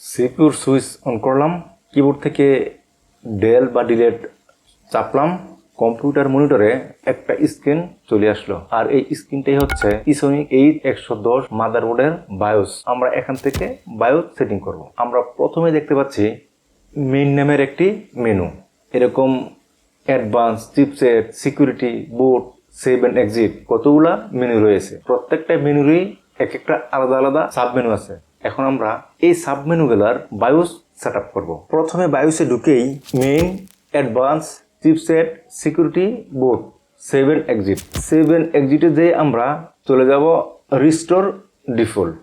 সিপিউর switch on করলাম keyboard থেকে del বা ডিলেট চাপলাম, কম্পিউটার মনিটরে একটা স্ক্রিন চলে আসলো। আর এই স্ক্রিনটাই হচ্ছে ইসোনিক এইট একশো দশ মাদারবোর্ডের বায়োস আমরা এখান থেকে বায়োস সেটিং করব। আমরা প্রথমে দেখতে পাচ্ছি মেন নামের একটি মেনু এরকম advance chipset security board save and exit কতগুলা মেনু রয়েছে? প্রত্যেকটা মেনুরই এক একটা আলাদা আলাদা সাব মেনু আছে। এখন আমরা এই সাব মেনুগুলার বায়োস সেট আপ করব। প্রথমে বায়োসে ঢুকেই main advance chipset security board save and exit save and এক্সিটে যেয়ে আমরা চলে যাব রিস্টোর ডিফল্ট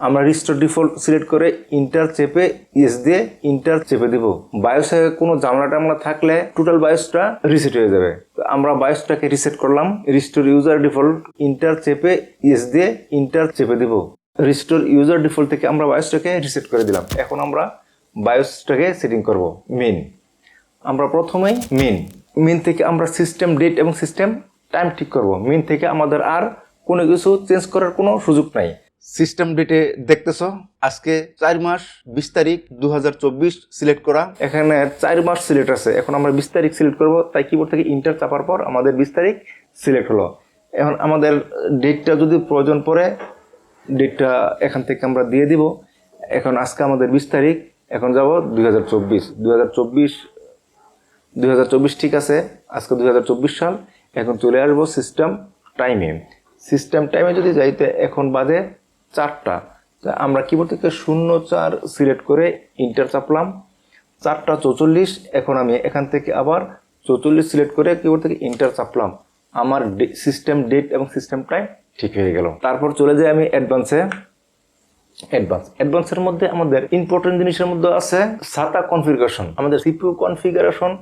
আমরা রিস্টোর ডিফল্ট সিলেক্ট করে ইন্টার চেপে ইয়েস দিয়ে ইন্টার চেপে দিব। বায়োসে কোনো জামলা টামলা থাকলে টোটাল বায়োসটা রিসেট হয়ে যাবে। আমরা বায়োসটাকে রিসেট করলাম। রিস্টোর ইউজার ডিফল্ট ইন্টার চেপে ইয়েস দিয়ে ইন্টার চেপে দিব। রিস্টোর ইউজার ডিফল্ট থেকে আমরা বায়োসটাকে রিসেট করে দিলাম। এখন আমরা বায়োসটাকে সেটিং করব মেন আমরা প্রথমেই মেন মেন থেকে আমরা সিস্টেম ডেট এবং সিস্টেম টাইম ঠিক করব। মেন থেকে আমাদের আর কোনো কিছু চেঞ্জ করার কোনো সুযোগ নাই। সিস্টেম ডেটে দেখতেছ আজকে চার মাস বিশ তারিখ দু হাজার চব্বিশ সিলেক্ট করা। এখানে চার মাস সিলেক্ট আছে। এখন আমরা বিশ তারিখ সিলেক্ট করব তাই কিবোর্ড থেকে ইন্টার চাপার পর আমাদের বিশ তারিখ সিলেক্ট হলো। এখন আমাদের ডেটটা যদি প্রয়োজন পড়ে ডেটটা এখান থেকে আমরা দিয়ে দিব। এখন আজকে আমাদের বিশ তারিখ, এখন যাব দুই হাজার চব্বিশ। দুই হাজার চব্বিশ হাজার চব্বিশ ঠিক আছে, আজকে দুই হাজার চব্বিশ সাল। এখন চলে আসব সিস্টেম টাইমে সিস্টেম টাইমে যদি যাইতে এখন বাজে চারটা, তা আমরা কিবোর্ড থেকে শূন্য চার সিলেক্ট করে ইন্টার চাপলাম। চারটা চৌচল্লিশ, এখন আমি এখান থেকে আবার চৌচল্লিশ সিলেক্ট করে কিবোর্ড থেকে ইন্টার চাপলাম। আমার সিস্টেম ডেট এবং সিস্টেম টাইম ঠিক হয়ে গেল। তারপর চলে যাই আমি অ্যাডভান্সে অ্যাডভান্স অ্যাডভান্সের মধ্যে আমাদের ইম্পর্টেন্ট জিনিসের মধ্যে আছে সাতা কনফিগারেশন আমাদের সিপিইউ কনফিগারেশন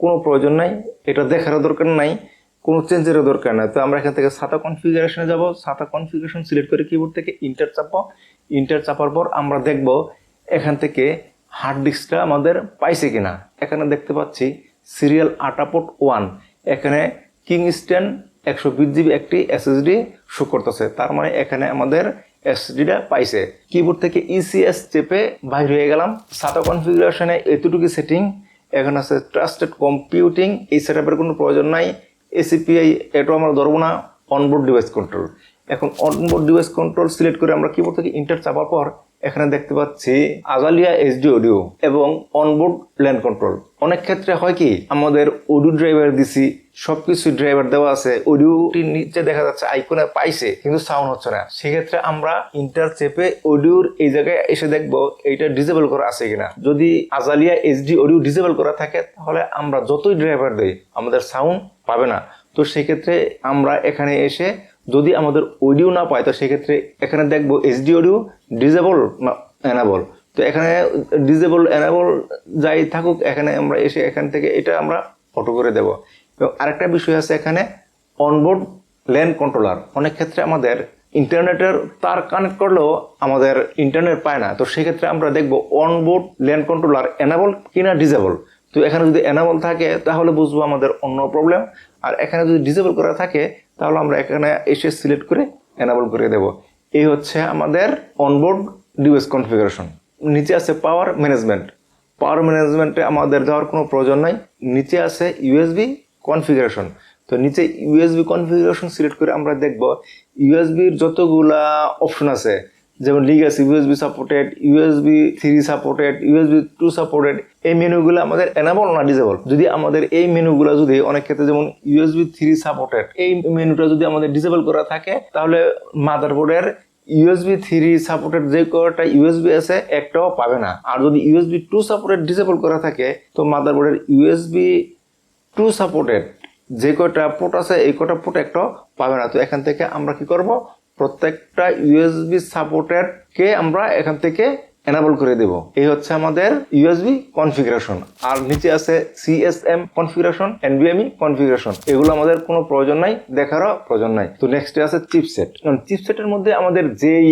কোনো প্রয়োজন নাই, এটা দেখারও দরকার নাই, কোনো চেঞ্জেরও দরকার নাই। তো আমরা এখান থেকে সাতা কনফিগারেশনে যাব। সাতা কনফিগারেশন সিলেক্ট করে কিবোর্ড থেকে ইন্টার চাপবো। ইন্টার চাপার পর আমরা দেখব এখান থেকে হার্ড ডিস্কটা আমাদের পাইছে কিনা। এখানে দেখতে পাচ্ছি সিরিয়াল আটাপোর্ট ওয়ান এখানে কিংস্টেন একশো বিশ জিবি একটি এসএসডি শো করতেছে। তার মানে এখানে আমাদের এসএসডিটা পাইছে। কিবোর্ড থেকে ইসিএস চেপে বাইর হয়ে গেলাম। সাতা কনফিগারেশনে এতটুকু সেটিং এখানে আছে ট্রাস্টেড কম্পিউটিং এই সেট কোনো প্রয়োজন নাই। এসিপিআই এটাও আমরা ধরবো না। অনবোর্ড ডিভাইস কন্ট্রোল এখন অনবোর্ড ডিভাইস কন্ট্রোল সিলেক্ট করে আমরা কিবোর্ড থেকে ইন্টার চাপার পর এখানে দেখতে পাচ্ছি আজালিয়া এইচডি অডিও এবং অনবোর্ড ল্যান্ড কন্ট্রোল অনেক ক্ষেত্রে হয় কি, আমাদের অডিও ড্রাইভার দিছি, সবকিছু ড্রাইভার দেওয়া আছে অডিওটির নিচে দেখা যাচ্ছে আইকনে পাইছে, কিন্তু সাউন্ড হচ্ছে না। সেক্ষেত্রে আমরা ইন্টার চেপে অডিওর এই জায়গায় এসে দেখব এইটা ডিসেবল করা আছে কিনা। যদি আজালিয়া এইচডি অডিও ডিসেবল করা থাকে, তাহলে আমরা যতই ড্রাইভার দেই, আমাদের সাউন্ড পাবে না। তো সেক্ষেত্রে আমরা এখানে এসে যদি আমাদের অডিও না পাই, তো সেক্ষেত্রে এখানে দেখব এইচডি অডিও ডিজেবল না এনাবল তো এখানে ডিজেবল এনাবল যাই থাকুক, এখানে আমরা এসে এখান থেকে এটা আমরা অটো করে দেব। এবং আরেকটা বিষয় আছে এখানে অনবোর্ড ল্যান্ড কন্ট্রোলার অনেক ক্ষেত্রে আমাদের ইন্টারনেটের তার কানেক্ট করলেও আমাদের ইন্টারনেট পায় না। তো সেক্ষেত্রে আমরা দেখব অনবোর্ড ল্যান্ড কন্ট্রোলার এনাবল কিনা ডিজেবল তো এখানে যদি এনাবল থাকে, তাহলে বুঝব আমাদের অন্য প্রবলেম আর এখানে যদি ডিসেবল করা থাকে, তাহলে আমরা এখানে এসে সিলেক্ট করে এনাবল করে দেব। এই হচ্ছে আমাদের অনবোর্ড ডিভাইস কনফিগারেশন নিচে আছে পাওয়ার ম্যানেজমেন্ট পাওয়ার ম্যানেজমেন্টে আমাদের যাওয়ার কোনো প্রয়োজন নাই। নিচে আছে ইউএসবি কনফিগারেশন তো নিচে ইউএসবি কনফিগারেশন সিলেক্ট করে আমরা দেখব ইউএসবির যতগুলা অপশন আছে যেমন legacy USB supported USB three supported USB two supported এই মেনুগুলো আমাদের এনাবল না ডিজেবল যদি আমাদের এই মেনুগুলো যদি অনেক ক্ষেত্রে যেমন ইউএসবি থ্রি সাপোর্টেড এই মেনুটা যদি আমাদের ডিজেবল করা থাকে, তাহলে মাদারবোর্ডের ইউএসবি থ্রি সাপোর্টেড যে কটা ইউএসবি আছে, একটাও পাবে না। আর যদি ইউএসবি টু সাপোর্টেড ডিসেবল করা থাকে, তো মাদারবোর্ডের ইউএসবি টু সাপোর্টেড যে কটা পোর্ট আছে, এই কটা পোর্ট একটাও পাবে না। তো এখান থেকে আমরা কি করব? প্রত্যেকটা ইউএসবি সাপোর্টেড কে আমরা এখান থেকে এনাবল করে দেব। এই হচ্ছে আমাদের ইউএসবি কনফিগারেশন আর নিচে আছে সিএসএম কনফিগারেশন এনবিএমই কনফিগারেশন এগুলো আমাদের কোনো প্রয়োজন নাই, দেখারও প্রয়োজন নাই। তো নেক্সটে আছে চিপসেট চিপসেটের মধ্যে আমাদের যেই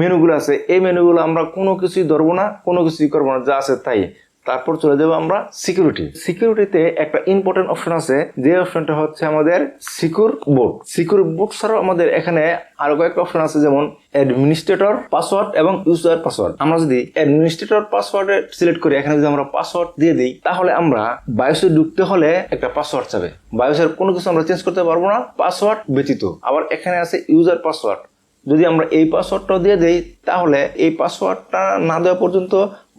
মেনুগুলো আছে, এই মেনুগুলো আমরা কোনো কিছুই ধরবো না, কোনো কিছুই করব না, যা আছে তাই। তারপর চলে যাব আমরা সিকিউরিটি সিকিউরিটিতে একটা ইম্পর্টেন্ট অপশন আছে। যে অপশনটা হচ্ছে আমাদের সিকিউর বুক সিকিউর বুক ছাড়াও আমাদের এখানে আরও কয়েকটা অপশন আছে, যেমন অ্যাডমিনিস্ট্রেটর পাসওয়ার্ড এবং ইউজার পাসওয়ার্ড আমরা যদি অ্যাডমিনিস্ট্রেটর পাসওয়ার্ড সিলেক্ট করি, এখানে যদি আমরা পাসওয়ার্ড দিয়ে দিই, তাহলে আমরা বায়োসে ঢুকতে হলে একটা পাসওয়ার্ড চাবে। বায়োসের কোনো কিছু আমরা চেঞ্জ করতে পারব না পাসওয়ার্ড ব্যতীত। আবার এখানে আছে ইউজার পাসওয়ার্ড যদি আমরা এই পাসওয়ার্ডটা দিয়ে দিই, তাহলে এই পাসওয়ার্ডটা না দেওয়া পর্যন্ত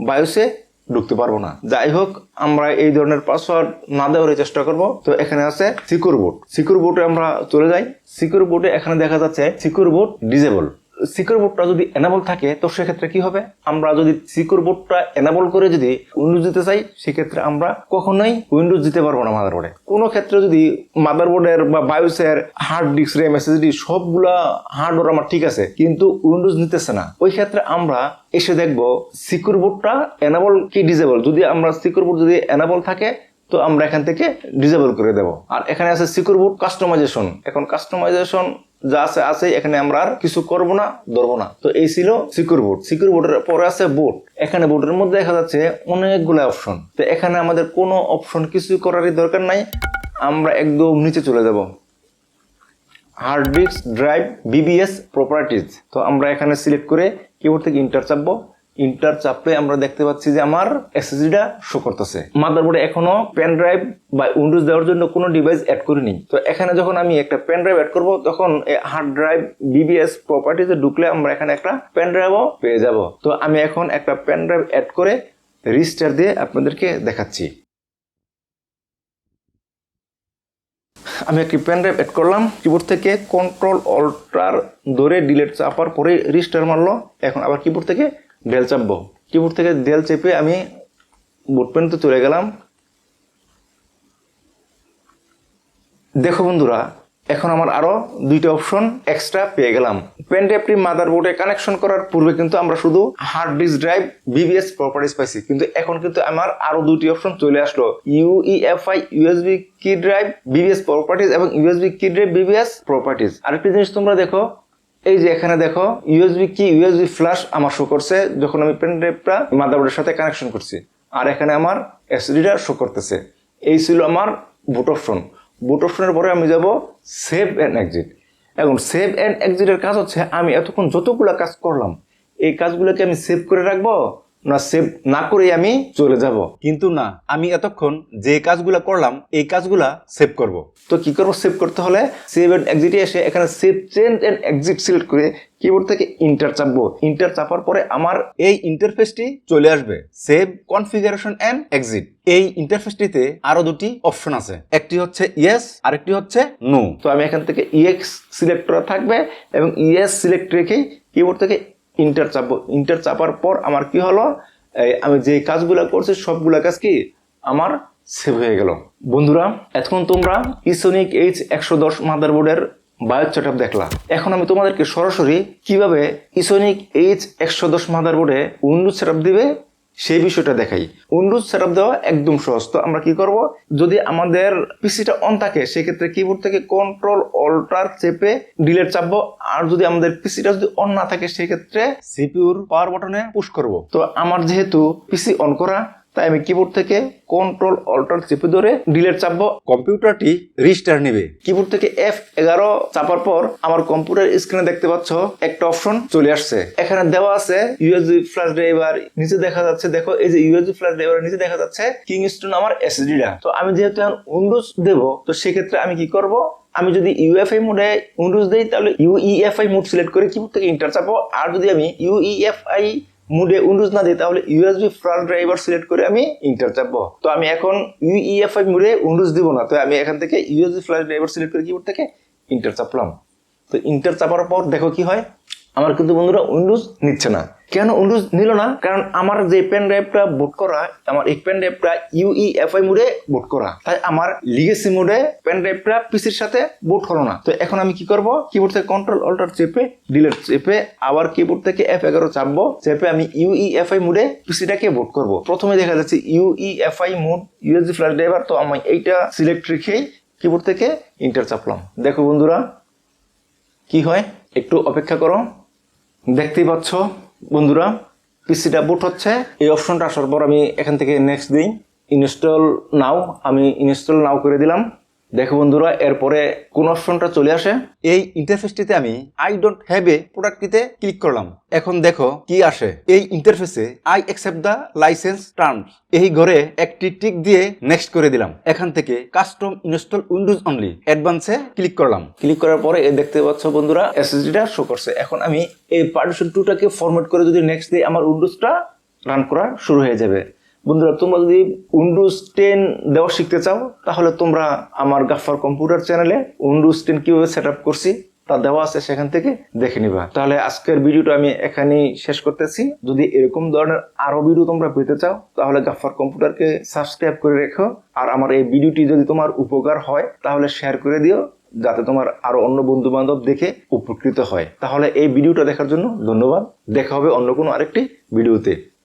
বায়োসে ঢুকতে পারব না। যাই হোক আমরা এই ধরনের পাসওয়ার্ড না দেওয়ার চেষ্টা করব। তো এখানে আছে সিকিউর বোর্ড সিকিউর বোর্ডে আমরা চলে যাই। সিকিউর বোর্ডে এখানে দেখা যাচ্ছে সিকিউর বোর্ড ডিজেবল সিকিউর বোর্ডটা যদি এনাবল থাকে, তো সেক্ষেত্রে কি হবে? আমরা যদি সিকিউর বোর্ডটা এনাবল করে যদি উইন্ডোজ দিতে চাই, সেক্ষেত্রে আমরা কখনোই উইন্ডোজ দিতে পারব না মাদারবোর্ডে কোনো ক্ষেত্রে যদি মাদারবোর্ডের বা বায়োসের হার্ড ডিস্ক র্যাম এসএসডি সবগুলা হার্ডওয়্যার আমার ঠিক আছে, কিন্তু উইন্ডোজ নিতেছে না। ওই ক্ষেত্রে আমরা এসে দেখব সিকিউর বোর্ডটা এনাবল কি ডিজেবল যদি আমরা সিকিউর বোর্ড যদি এনাবল থাকে, তো আমরা এখান থেকে ডিজেবল করে দেব। আর এখানে আছে সিকিউর বোর্ড কাস্টমাইজেশন এখন কাস্টমাইজেশন যা আছে আছে, এখানে আমরা আর কিছু করব না, ধরবো না। তো এই ছিল সিকিউর বোর্ড সিকিউর বোর্ডের পরে আছে বোর্ড এখানে বোর্ডের মধ্যে দেখা যাচ্ছে অনেকগুলো অপশন তো এখানে আমাদের কোনো অপশন কিছু করারই দরকার নাই। আমরা একদম নিচে চলে যাব। Hard disk drive BBS properties তো আমরা এখানে সিলেক্ট করে কিবোর্ড থেকে ইন্টার চাপবো। ইন্টার চাপলে আমরা দেখতে পাচ্ছি যে আমার এসএসডিটা শো করতেছে। মাদারবোর্ডে এখনও পেন ড্রাইভ বা উইন্ডোজ দেওয়ার জন্য কোনো ডিভাইস অ্যাড করিনি। তো এখানে যখন আমি একটা পেন ড্রাইভ অ্যাড করব, তখন হার্ড ড্রাইভ বিবিএস প্রপার্টিতে ঢুকলে আমরা এখানে একটা পেন ড্রাইভও পেয়ে যাব। তো আমি এখন একটা পেন ড্রাইভ অ্যাড করে রিস্টার দিয়ে আপনাদেরকে দেখাচ্ছি। আমি একটি পেন ড্রাইভ অ্যাড করলাম কিবোর্ড থেকে কন্ট্রোল অল্টার ধরে ডিলেট চাপার পরে রিস্টার মারলো, এখন আবার কিবোর্ড থেকে ডেল চাপবো। কিবোর্ড থেকে ডেল চেপে আমি বোর্ড পেনতে চলে গেলাম। দেখো বন্ধুরা, এখন আমার আরও দুইটা অপশন এক্সট্রা পেয়ে গেলাম। পেন ড্রাইভটি মাদারবোর্ডে কানেকশন করার পূর্বে কিন্তু আমরা শুধু hard disk drive BBS properties পাইছি। কিন্তু এখন কিন্তু আমার আরও দুটি অপশন চলে আসলো। UEFI USB key drive BBS properties এবং USB key drive BBS properties আরেকটি জিনিস তোমরা দেখো এই যে এখানে দেখো ইউএসবি কি ইউএসবি ফ্ল্যাশ আমার শো করছে, যখন আমি পেন ড্রাইভটা মাদারবোর্ডের সাথে কানেকশন করছি। আর এখানে আমার এসডিটা শো করতেছে। এই ছিল আমার বুট অপশন বুট অপশনের পরে আমি যাব সেভ অ্যান্ড এক্সিট এখন সেভ অ্যান্ড এক্সিটের কাজ হচ্ছে, আমি এতক্ষণ যতগুলো কাজ করলাম, এই কাজগুলোকে আমি সেভ করে রাখব? না সেভ না করেই আমি চলে যাব। কিন্তু না আমি এতক্ষণ যে কাজগুলা করলাম এই কাজগুলা সেভ করব। তো কি করব সেভ করতে হলে? সেভ অ্যান্ড এক্সিটে এসে এখানে save change and exit select করে কিবোর্ড থেকে ইন্টার চাপবো। ইন্টার চাপার পরে আমার এই ইন্টারফেসটি চলে আসবে। সেভ কনফিগারেশন এন্ড এক্সিট এই ইন্টারফেসটিতে আরও দুটি অপশন আছে। একটি হচ্ছে ইয়েস আরেকটি হচ্ছে নো তো আমি এখান থেকে ইএক্স সিলেক্ট করা থাকবে এবং ইএস সিলেক্ট রেখে কিবোর্ড থেকে ইন্টার চাপ ইন্টার চাপার পর আমার কি হলো? আমি যে কাজগুলো করছি, সবগুলো কাজ কি আমার সেভ হয়ে গেল। বন্ধুরা এখন তোমরা ইসোনিক এইচ একশো দশ মাদার বোর্ডের বায়ো সেট দেখলা। এখন আমি তোমাদেরকে সরাসরি কীভাবে ইসোনিক এইচ একশো দশ মাদার মাদারবোর্ডে উইন্ডোজ সেট দিবে সেই বিষয়টা দেখাই। উইন্ডোজ সেট আপ দেওয়া একদম সহজ। তো আমরা কি করব? যদি আমাদের পিসিটা অন থাকে সেক্ষেত্রে কিবোর্ড থেকে কন্ট্রোল অল্টার চেপে ডিলেট চাপবো। আর যদি আমাদের পিসিটা যদি অন না থাকে সেক্ষেত্রে সিপিউর পাওয়ার বাটনে পুশ করব। তো আমার যেহেতু পিসি অন করা তাই আমি কিবোর্ড থেকে কন্ট্রোল অল্টার চেপে ধরে ডিলেট চাপবো। কম্পিউটারটি রিস্টার নেবে। কিবোর্ড থেকে এফ এগারো চাপার পর আমার কম্পিউটার স্ক্রিনে দেখতে পাচ্ছ একটা অপশন চলে আসছে। এখানে দেওয়া আছে ইউএসবি ফ্ল্যাশ ড্রাইভার নিচে দেখা যাচ্ছে দেখো এই যে ইউএসবি ফ্ল্যাশ ড্রাইভার নিচে দেখা যাচ্ছে কিং কিংস্টোন আমার এসএসডিটা তো আমি যেহেতু এখন উইন্ডোজ দেব তো সেক্ষেত্রে আমি কি করব? আমি যদি ইউএফআই মোডে উইন্ডোজ দেই তাহলে ইউইএফআই মোড সিলেক্ট করে কিবোর্ড থেকে ইন্টার চাপবো। আর যদি আমি ইউইএফআই মুডে উইন্ডোজ না দিই, তাহলে ইউএসবি ফ্রন্ট ড্রাইভার সিলেক্ট করে আমি ইন্টার চাপবো। তো আমি এখন ইউইএফআই মুডে উইন্ডোজ দিব না, তো আমি এখান থেকে ইউএসবি ফ্রন্ট ড্রাইভার সিলেক্ট করে কিবোর্ড থেকে ইন্টার চাপলাম। তো ইন্টার চাপার পর দেখো কি হয়? আমার কিন্তু বন্ধুরা উইন্ডোজ নিচ্ছে না। কেন উইন্ডোজ নিল না? কারণ আমার যে পেন ড্রাইভটা বুট করা, আমার এই পেন ড্রাইভটা ইউইএফআই মোডে বুট করা। তাই আমার লিগেসি মোডে পেন ড্রাইভটা পিসির সাথে বুট হলো না। তো এখন আমি কি করব? কিবোর্ড থেকে কন্ট্রোল অল্টার চেপে ডিলেট চেপে, আবার কিবোর্ড থেকে এফ এগারো চাপবো, চেপে আমি ইউইএফআই মোডে পিসিটাকে বুট করব। প্রথমে দেখা যাচ্ছে UEFI mode USB flash driver তো আমি এইটা সিলেক্ট রেখেই কিবোর্ড থেকে ইন্টার চাপলাম। দেখো বন্ধুরা, কি হয়? একটু অপেক্ষা করো। দেখতেই পাচ্ছ, বন্ধুরা পিসিটা বুট হচ্ছে। এই অপশনটা আসার পর আমি এখান থেকে নেক্সট দিই। ইনস্টল নাও আমি ইনস্টল নাও করে দিলাম। দেখো বন্ধুরা, এরপরে কোন অপশনটা চলে আসে। এই ইন্টারফেসটিতে আমি আই ডোন্ট হ্যাভ এ প্রোডাক্টটিতে ক্লিক করলাম। এখন দেখো কি আসে। এই ইন্টারফেসে I accept the license terms এই ঘরে একটি টিক দিয়ে নেক্সট করে দিলাম। এখান থেকে কাস্টম ইনস্টল উইন্ডোজ অনলি অ্যাডভান্সে ক্লিক করলাম। ক্লিক করার পরে দেখতে পাচ্ছ বন্ধুরা এসএসডিটা শো করছে। এখন আমি এই পার্টিশন টুটাকে ফরম্যাট করে যদি নেক্সট দিই আমার উইন্ডোজটা রান করা শুরু হয়ে যাবে। বন্ধুরা, তোমরা যদি উইন্ডোজ টেন দেওয়া শিখতে চাও, তাহলে তোমরা আমার গাফার কম্পিউটার চ্যানেলে উইন্ডোজ টেন কীভাবে সেট আপ করছি, তা দেওয়া আছে সেখান থেকে দেখে নিবা। তাহলে আজকের ভিডিওটা আমি এখানেই শেষ করতেছি। যদি এরকম ধরনের আরও ভিডিও তোমরা পেতে চাও, তাহলে গাফার কম্পিউটারকে সাবস্ক্রাইব করে রেখো। আর আমার এই ভিডিওটি যদি তোমার উপকার হয়, তাহলে শেয়ার করে দিও, যাতে তোমার আরও অন্য বন্ধু বান্ধব দেখে উপকৃত হয়। তাহলে এই ভিডিওটা দেখার জন্য ধন্যবাদ। দেখা হবে অন্য কোনো আরেকটি ভিডিওতে।